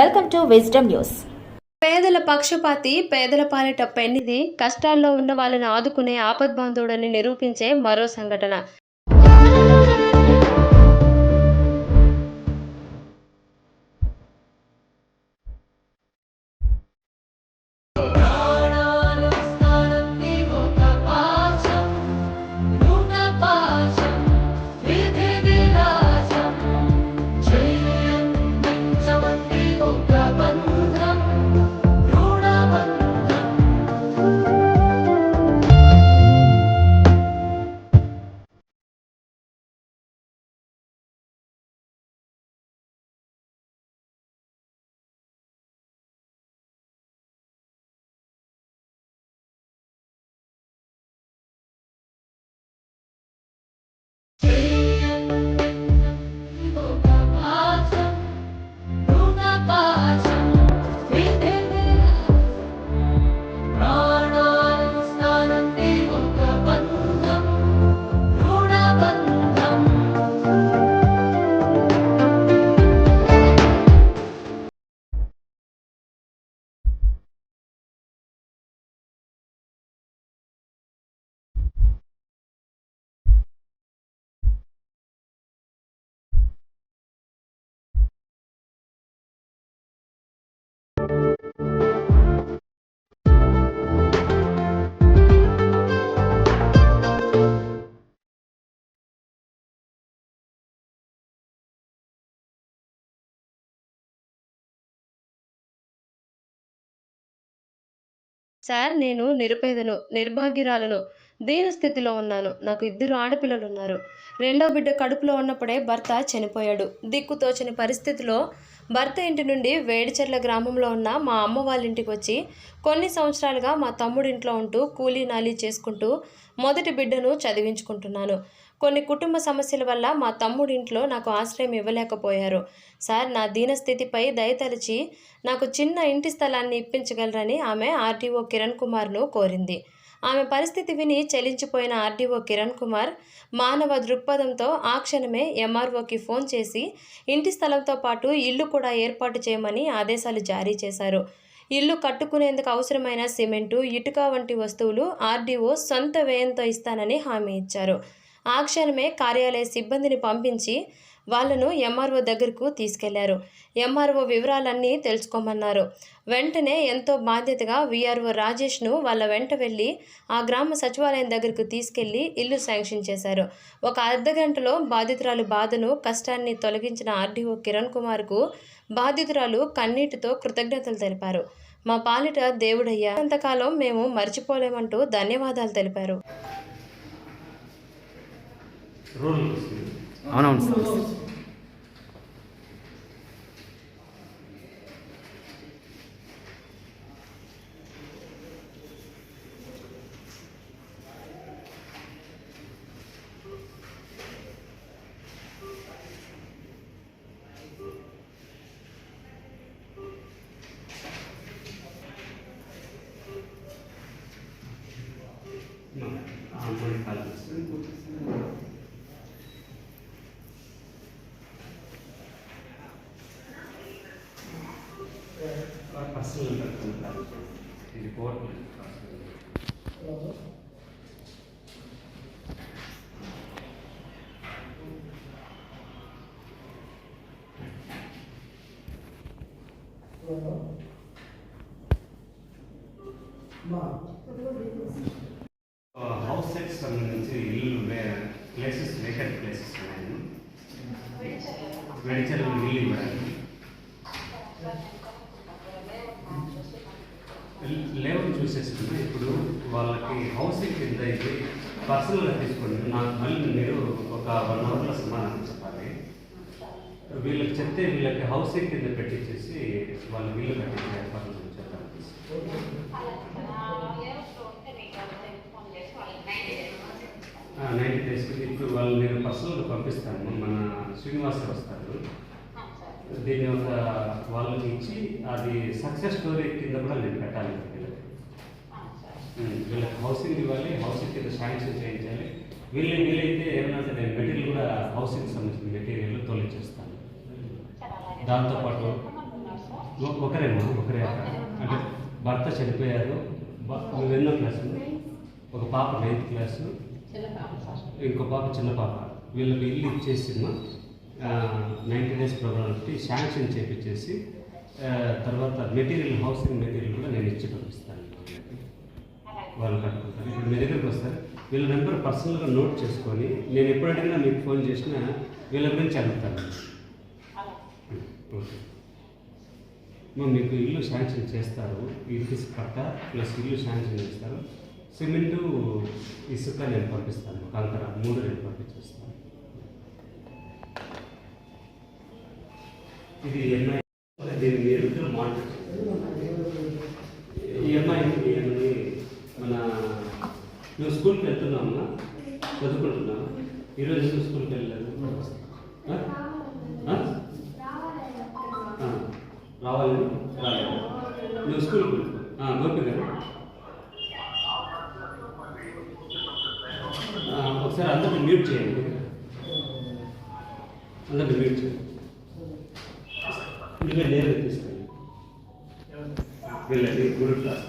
Welcome to wisdom news. పేదల పక్షపాతి పేదల పాలిట పెన్నిది కష్టాల్లో ఉన్న వాళ్ళని ఆదుకునే ఆపద్బాంధుడని నిరూపించే మరో సంఘటన. సార్ నేను నిరుపేదను నిర్భాగ్యురాలను దీన స్థితిలో ఉన్నాను. నాకు ఇద్దరు ఆడపిల్లలు ఉన్నారు రెండో బిడ్డ కడుపులో ఉన్నప్పుడే భర్త చనిపోయాడు. దిక్కుతోచని పరిస్థితిలో భర్త ఇంటి నుండి వేడిచెర్ల గ్రామంలో ఉన్న మా అమ్మ వాళ్ళ ఇంటికి వచ్చి కొన్ని సంవత్సరాలుగా మా తమ్ముడింట్లో ఉంటూ కూలీ నాలీ చేసుకుంటూ మొదటి బిడ్డను చదివించుకుంటున్నాను. కొన్ని కుటుంబ సమస్యల వల్ల మా తమ్ముడింట్లో నాకు ఆశ్రయం ఇవ్వలేకపోయారు. సార్ నా దీనస్థితిపై దయతలిచి నాకు చిన్న ఇంటి స్థలాన్ని ఇప్పించగలరని ఆమె ఆర్డీఓ కిరణ్ కుమార్ను కోరింది. ఆమె పరిస్థితి విని చెలించిపోయిన ఆర్డీఓ కిరణ్ కుమార్ మానవ దృక్పథంతో ఆ క్షణమే ఎంఆర్ఓకి ఫోన్ చేసి ఇంటి స్థలంతో పాటు ఇల్లు కూడా ఏర్పాటు చేయమని ఆదేశాలు జారీ చేశారు. ఇల్లు కట్టుకునేందుకు అవసరమైన సిమెంటు ఇటుక వంటి వస్తువులు ఆర్డీఓ సొంత వ్యయంతో ఇస్తానని హామీ ఇచ్చారు. ఆ క్షణమే కార్యాలయ సిబ్బందిని పంపించి వాళ్ళను ఎంఆర్ఓ దగ్గరకు తీసుకెళ్ళారు. ఎంఆర్ఓ వివరాలన్నీ తెలుసుకోమన్నారు. వెంటనే ఎంతో బాధ్యతగా విఆర్ఓ రాజేష్ను వాళ్ళ వెంట వెళ్ళి ఆ గ్రామ సచివాలయం దగ్గరకు తీసుకెళ్ళి ఇల్లు శాంక్షన్ చేశారు. ఒక అర్ధగంటలో బాధితురాలు బాధను కష్టాన్ని తొలగించిన ఆర్డీఓ కిరణ్ కుమార్కు బాధితురాలు కన్నీటితో కృతజ్ఞతలు తెలిపారు. మా పాలిట దేవుడయ్యా అంతకాలం మేము మర్చిపోలేమంటూ ధన్యవాదాలు తెలిపారు. రూరల్ వస్తుంది అవునవును సార్ అమ్మాయి కాల్ చేస్తుంది పర్సనల్ కట్టుకుంటారు ఇది కోర్టు హౌస్ సెట్స్ సంబంధించి ఇల్లు ప్లేసెస్ వేకెంట్ ప్లేసెస్ ఉన్నాయి వెడిచల్ ఇల్లు ఇవ్వడానికి చూసేసుకుని ఇప్పుడు వాళ్ళకి హౌసింగ్ కింద అయితే పర్సనల్గా తీసుకోండి నాకు మళ్ళీ మీరు ఒక వన్ అవర్లో సమాధానం చెప్పాలి. వీళ్ళకి చెప్తే వీళ్ళకి హౌసింగ్ కింద పెట్టించేసి వాళ్ళు వీళ్ళు కట్టించే ఏర్పాట్లు చేద్దాం నైన్టీ డేస్కి ఇప్పుడు వాళ్ళు నేను పర్సనల్గా పంపిస్తాను. మన శ్రీనివాస్ వస్తారు. దీన్ని ఒక వాళ్ళకి ఇచ్చి అది సక్సెస్ స్టోరీ కింద కూడా నేను పెట్టాలి. వీళ్ళకి హౌసింగ్ ఇవ్వాలి హౌసింగ్ కింద శాంక్షన్ చేయించాలి. వీళ్ళు వీలైతే ఏమన్నా సరే మెటీరియల్ కూడా హౌసింగ్ సంబంధించిన మెటీరియల్ తోలించేస్తాను దాంతోపాటు ఒకరేమో ఒకరే అంటే భర్త చనిపోయారు ఎన్నో క్లాసు? ఒక పాప నైన్త్ క్లాసు. ఇంకో పాప చిన్న పాప. వీళ్ళకి ఇల్లు ఇచ్చేసిన నైంటీ డేస్ ప్రోగ్రామ్ పెట్టి శాంక్షన్ చేపించేసి తర్వాత మెటీరియల్ హౌసింగ్ మెటీరియల్ కూడా నేను ఇచ్చి పంపిస్తాను. వాళ్ళు కట్టుకుంటారు ఇప్పుడు మీ దగ్గరికి వస్తారు. వీళ్ళ నెంబర్ పర్సనల్గా నోట్ చేసుకొని నేను ఎప్పుడు అడిగినా మీకు ఫోన్ చేసినా వీళ్ళ గురించి అడుగుతాను. ఓకే. మీకు ఇల్లు శాంక్షన్ చేస్తారు. ఇసుక పట్ట ప్లస్ ఇల్లు శాంక్షన్ చేస్తారు. సిమెంటు ఇసుక నేను పంపిస్తాను. కంకర మూడు నేను పంపించేస్తాను. ఇది ఎంఐ దీన్ని మీరు మాట్లాడుతుంది ఈ నువ్వు స్కూల్కి వెళ్తున్నావమ్మా చదువుకుంటున్నావా? ఈరోజు నువ్వు స్కూల్కి వెళ్ళలేదు? ఆ? రావాలని? రాలేదు. నువ్వు స్కూల్కి వెళ్ళు. ఆ, గోపి గారు. ఒకసారి అందరిని మ్యూట్ చేయండి. అందరిని మ్యూట్ చేయండి. ఇంకా నేరుగా తీసుకెళ్ళి వెళ్ళండి గురు క్లాస్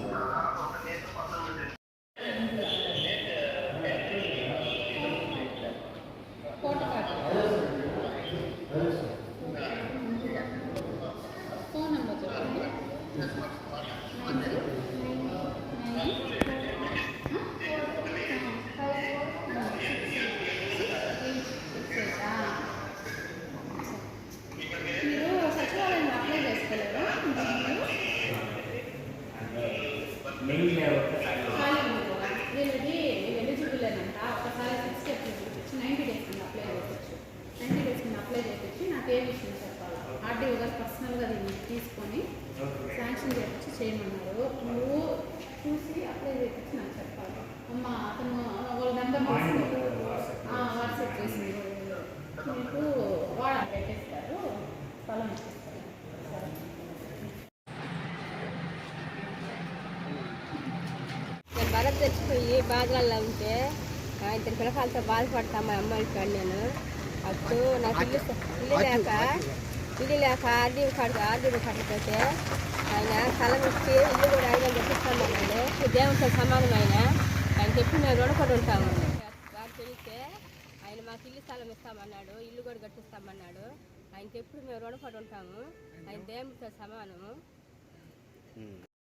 ఫోన్ నెంబర్ చెప్పండి మీరు సచివాలయం అప్లై చేసుకోలేదా మీరు ఖాళీ ఉంది కదా వీళ్ళది ఎలిజిబుల్ అంట ఒకసారి సిక్స్ చూపించి నైంటీ డేస్ కింద అప్లై చేయవచ్చు నైంటీ డేస్ కింద అప్లై చేయించి నాకు ఏ విషయం చెప్పాలి? ఆర్డీఓ గారు పర్సనల్గా దీన్ని తీసుకొని శాంక్షన్ చేయించి చేయమన్నారు. నువ్వు చూసి అప్లై చేయించి నాకు చెప్పాలి అమ్మ అతను వాళ్ళ నెంబర్ వాట్సాప్ చేసింది మీకు వాడ పెట్టేస్తారు స్థలం ఇచ్చేస్తారు సరే నేను తెచ్చిపోయి బాధలలో ఉంటే ఇద్దరు పిల్లకాయలతో బాధపడతా మా అమ్మాయి కాడు నేను. అప్పుడు నాకు ఇల్లు ఇల్లు లేక ఇల్లు లేక ఆర్డీ కార్డు ఆర్డీ కట్టకపోతే ఆయన స్థలం ఇచ్చి ఇల్లు కూడా ఆయన వందలు తెప్పిస్తామన్నాడు ఈ దేవునితో సమానం ఆయన. ఆయన చెప్పి మేము రుణపడి ఉంటాము. వారు తెలిస్తే ఆయన మాకు ఇల్లు స్థలం ఇస్తామన్నాడు ఇల్లు కూడా కట్టిస్తామన్నాడు. ఆయనకి ఎప్పుడు మేము రుణపడి ఉంటాము. ఆయన దేవునితో సమానము.